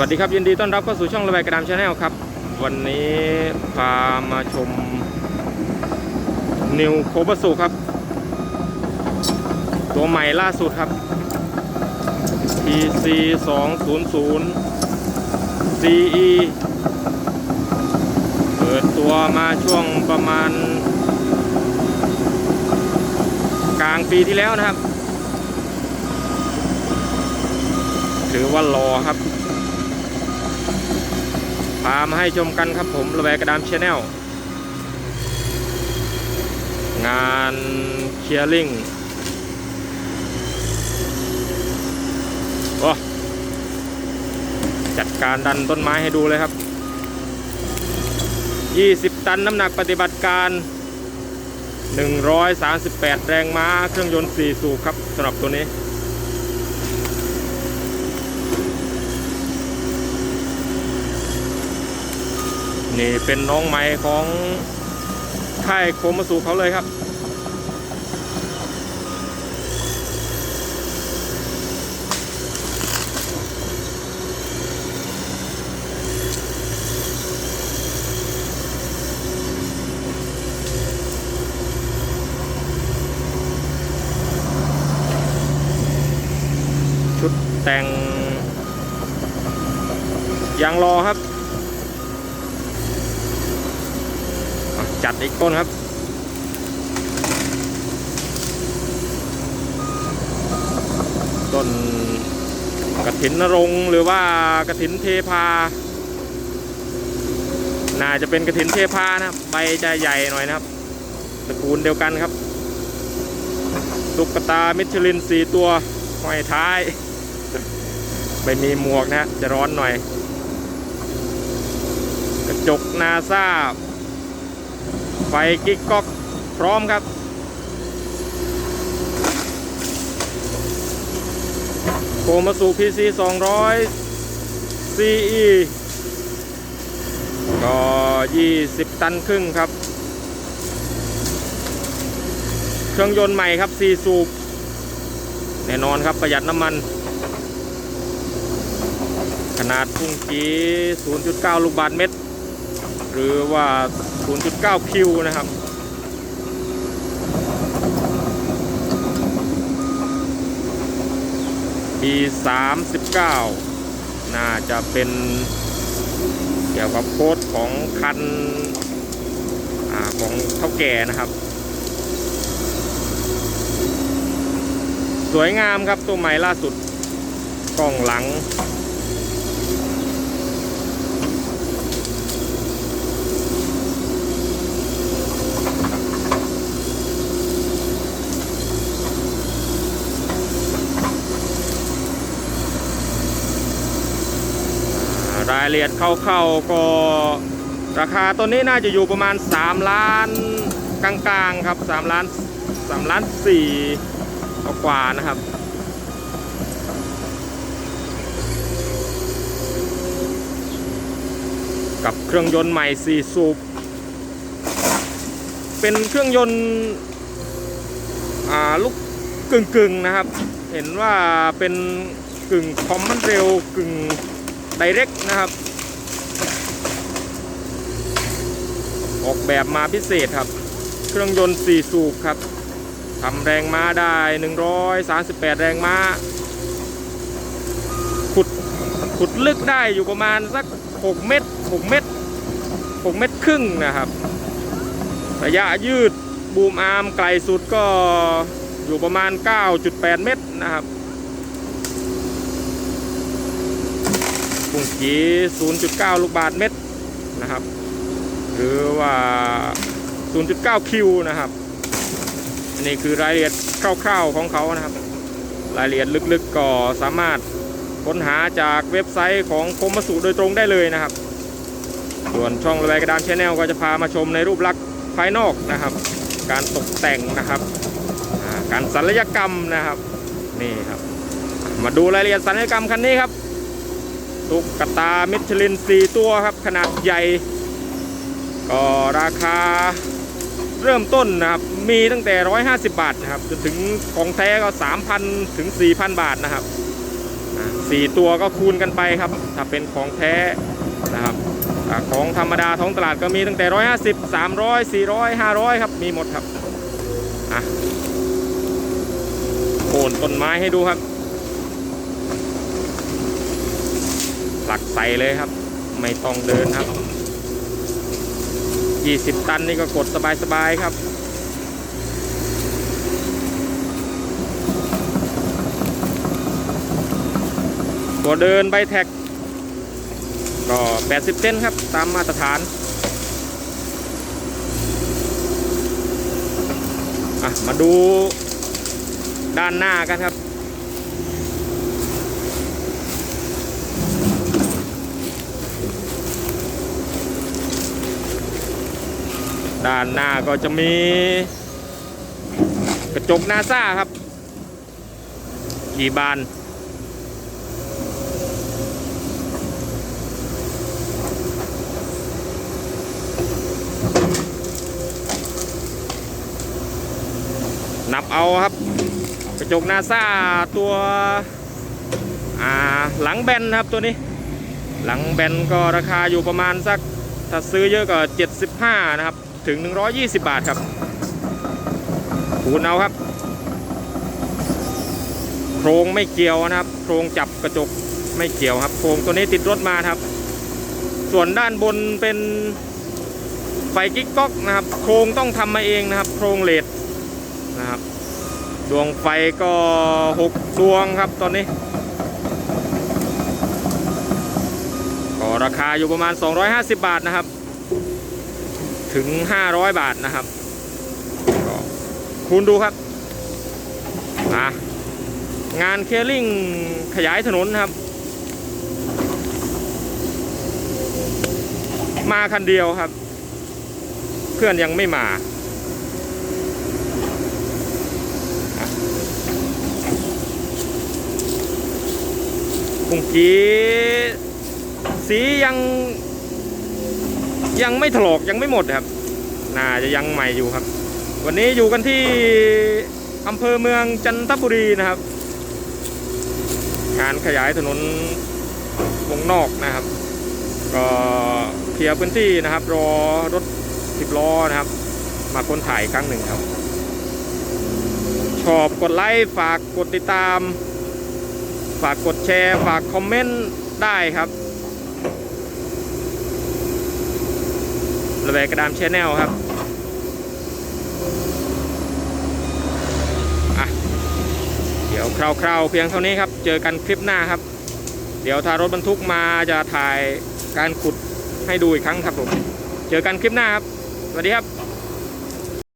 วัสดีครับยินดีต้อนรับเข้าสู่ช่องระบายกระดามชาแนลครับ วันนี้พามาชมนิวโคบสุครับ ตัวใหม่ล่าสุดครับ PC 200 CE เปิดตัวมาช่วงประมาณ กลางปีที่แล้วนะครับ ถือว่ารอครับ พามาให้ชมกันครับผมระแวกระดามชาแนลงานเคียร์ลิงโอ้จัดการดันต้นไม้ให้ดูเลยครับ 20 ตันน้ำหนักปฏิบัติการ 138 แรงม้า เครื่องยนต์ 4 สูบครับสำหรับตัวนี้ นี่เป็นน้องใหม่ของค่ายโคมสุเขาเลยครับ ชุดแต่งยางรอครับ อะ จัดอีกต้นครับ ต้นกระถินนรงหรือว่ากระถินเทพา น่าจะเป็นกระถินเทพานะครับ ใบจะใหญ่หน่อยนะครับตระกูลเดียวกันครับตุ๊กตามิชลินสีตัวห้อยท้าย ไม่มีหมวกนะฮะจะร้อนหน่อย กระจกนาซา ไฟกิ๊กก๊อกพร้อมครับ โคมาสู่ PC 200 CE ก็ 20 ตันครึ่งครับ เครื่องยนต์ใหม่ครับ 4 สูบ แน่นอนครับประหยัดน้ำมัน ขนาดพุ่งกี0.9 ลูกบาทเมตร หรือว่า 0.9 คิวนะครับปี39 น่าจะเป็นเกี่ยวกับโค้ดของคันอของเท่าแก่นะครับ สวยงามครับตัวใหม่ล่าสุดกล้องหลัง รายละเอียดคร่าๆก็ราคาตัวนี้น่าจะอยู่ประมาณ 3 ล้านกลางๆครับ3ล้าน3ล้าน4กว่านะครับกับเครื่องยนต์ใหม่ 4 สูบ เป็นเครื่องยนต์ลูกกึ่งๆนะครับ เห็นว่าเป็นกึ่งคอมมันเร็วกึ่ง ไดเรกนะครับ ออกแบบมาพิเศษครับ เครื่องยนต์ 4 สูบครับทำแรงม้าได้ 138 แรงม้า ขุดขุดลึกได้อยู่ประมาณสัก 6 เมตร 6 เมตร 6 เมตรครึ่งนะครับ ระยะยืดบูมอาร์มไกลสุดก็อยู่ประมาณ 9.8 เมตรนะครับ ปุ่งกี0.9 ลูกบาทเมตรนะครับ หรือว่า 0.9 คิวนะครับอันนี้คือรายละเอียดคร่าวๆของเขานะครับ รายละเอียดลึกๆก็สามารถค้นหาจากเว็บไซต์ของคมมสุโดยตรงได้เลยนะครับ ส่วนช่องระบายกระดานชแนลก็จะพามาชมในรูปลักษณ์ภายนอกนะครับ การตกแต่งนะครับ การศัลยกรรมนะครับ นี่ครับ มาดูรายละเอียดศัลยกรรมคันนี้ครับ ตุ๊กตามิชลิน4ตัวครับขนาดใหญ่ ก็ราคาเริ่มต้นนะครับ มีตั้งแต่ 150 บาทนะครับ จนถึงของแท้ก็ 3,000 ถึง 4,000 บาทนะครับสี่ตัวก็คูณกันไปครับ ถ้าเป็นของแท้นะครับของธรรมดาท้องตลาดก็มีตั้งแต่ 150 300 400 500 ครับ มีหมดครับอะโคนต้นไม้ให้ดูครับ หลักใส่เลยครับ ไม่ต้องเดินครับ 20 ตันนี่ก็กดสบายๆครับตัวเดินใบแท็กก็ 80เซนครับ ตามมาตรฐานอะมาดูด้านหน้ากันครับ ด้านหน้าก็จะมีกระจกนาซาครับกี่บานนับเอาครับ กระจกนาซาตัวหลังแบนครับตัวนี้ หลังแบนก็ราคาอยู่ประมาณสัก ถ้าซื้อเยอะก็ 75 นะครับ ถึง 120 บาทครับคูณเอาครับ โครงไม่เกี่ยวนะครับ โครงจับกระจกไม่เกี่ยวครับ โครงตัวนี้ติดรถมาครับ ส่วนด้านบนเป็นไฟกิ๊กก๊อกนะครับ โครงต้องทำมาเองนะครับ โครงเลดนะครับ ดวงไฟก็6ดวงครับตอนนี้ก็ราคาอยู่ประมาณ 250 บาทนะครับ ถึง 500 บาทนะครับคูณดูครับงานเคลิ่งขยายถนนครับ มาคันเดียวครับ เพื่อนยังไม่มาอะเมื่อกี้สียัง ยังไม่ถลอกยังไม่หมดครับ น่าจะยังใหม่อยู่ครับ วันนี้อยู่กันที่อำเภอเมืองจันทบุรีนะครับงานขยายถนนวงนอกนะครับ ก็เคลียร์พื้นที่นะครับ รอรถสิบล้อนะครับ มาค้นถ่ายครั้งหนึ่งครับ ชอบกดไลค์ฝากกดติดตาม ฝากกดแชร์ ฝากคอมเมนต์ได้ครับ ระแวกกระดามชนแนลครับเดี๋ยวคร่าวๆเพียงเท่านี้ครับ เจอกันคลิปหน้าครับ เดี๋ยวถ้ารถบรรทุกมาจะถ่ายการขุดให้ดูอีกครั้งครับผม เจอกันคลิปหน้าครับ สวัสดีครับ